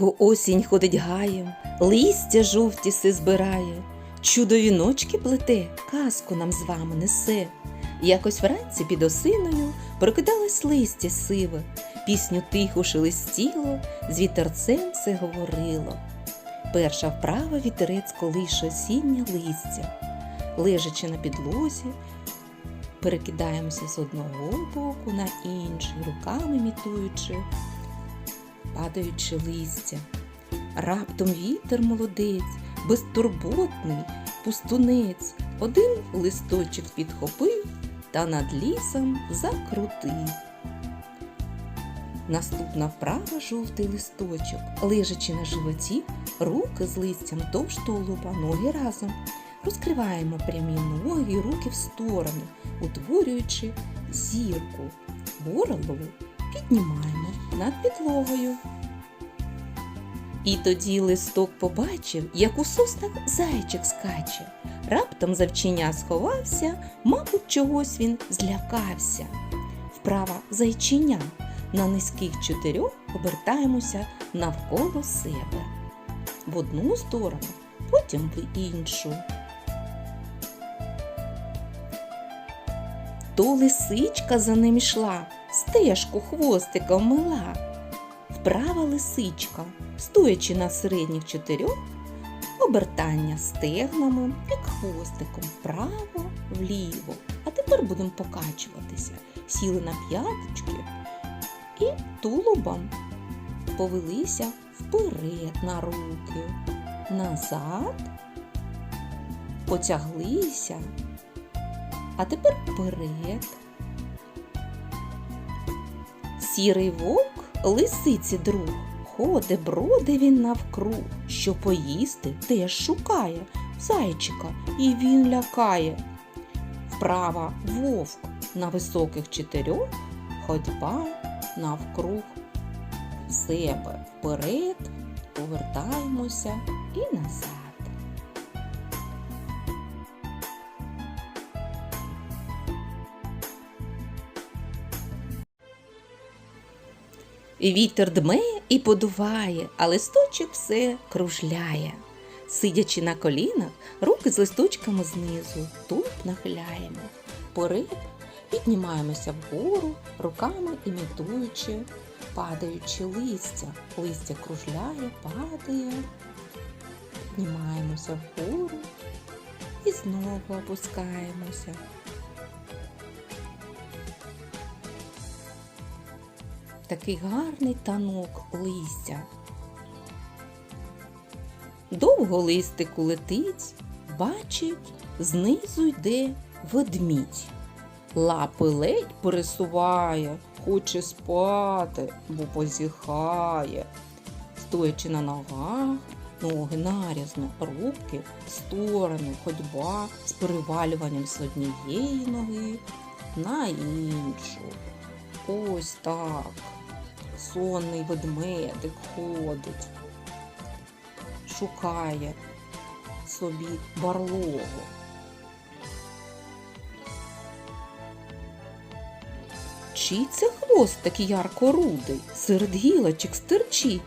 Довго осінь ходить гаєм, листя жовті си збирає, чудо віночки плете, казку нам з вами несе. Якось вранці під осиною прокидалось листя сиве, пісню тихо шелестіло, з вітерцем все говорило. Перша вправа вітерець колише осіннє листя. Лежачи на підлозі, перекидаємося з одного боку на інший, руками мітуючи падаючи листя. Раптом вітер молодець, безтурботний, пустунець, один листочок підхопив та над лісом закрутив. Наступна вправа жовтий листочок, лежачи на животі, руки з листям довж тулуба, ноги разом. Розкриваємо прямі ноги, і руки в сторони, утворюючи зірку. Голову піднімаємо над підлогою. І тоді листок побачив, як у соснах зайчик скаче. Раптом завчиня сховався, мабуть, чогось він злякався. Вправа зайчиня. На низьких чотирьох обертаємося навколо себе. В одну сторону, потім в іншу. То лисичка за ним йшла, стежку хвостиком мила. Вправа лисичка, стоячи на середніх чотирьох, обертання стегнами, як хвостиком вправо, вліво. А тепер будемо покачуватися. Сіли на п'яточки і тулубом повелися вперед на руки, назад, потяглися, а тепер вперед. Сірий вовк лисиці друг. Ходе броде він навкруг, що поїсти теж шукає зайчика, і він лякає. Вправа вовк на високих чотирьох, ходьба навкруг себе вперед, повертаємося і назад. Вітер дме і подуває, а листочок все кружляє. Сидячи на колінах, руки з листочками знизу, тут нахиляємо. Вперед піднімаємося вгору, руками імітуючи, падаючи листя. Листя кружляє, падає. Піднімаємося вгору і знову опускаємося. Такий гарний танок листя. Довго листику летить, бачить, знизу йде ведмідь. Лапи ледь пересуває, хоче спати, бо позіхає. Стоячи на ногах, ноги нарізно, руки в сторони, ходьба з перевалюванням з однієї ноги на іншу. Ось так. Сонний ведмедик ходить, шукає собі барлогу. Чий це хвост такий ярко-рудий, серед гілочок стирчить?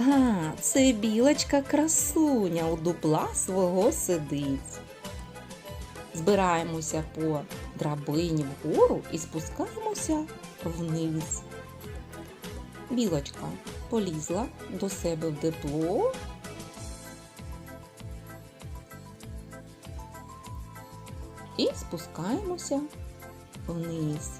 А, це білочка красуня у дупла свого сидить. Збираємося по драбині вгору і спускаємося вниз. Білочка полізла до себе в дипло. І спускаємося вниз.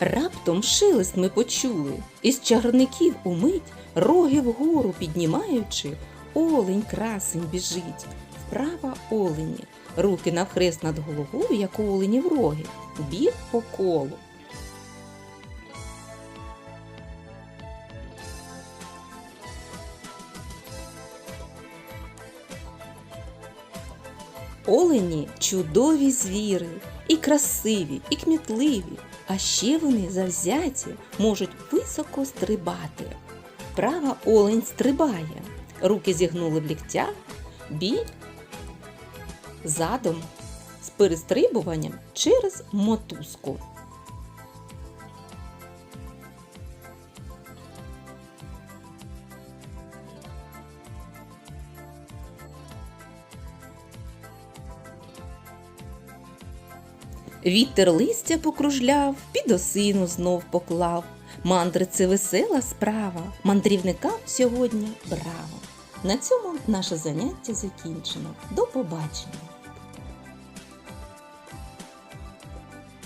Раптом шелест ми почули, із чагарників умить, роги вгору піднімаючи, олень красень біжить, вправа олені, руки навхрест над головою, як у оленів роги, біг по колу. Олені чудові звіри, і красиві, і кмітливі, а ще вони завзяті можуть високо стрибати. Права олень стрибає, руки зігнули в ліктях, бій задом з перестрибуванням через мотузку. Вітер листя покружляв, під осину знов поклав. Мандри це весела справа, мандрівникам сьогодні браво! На цьому наше заняття закінчено. До побачення!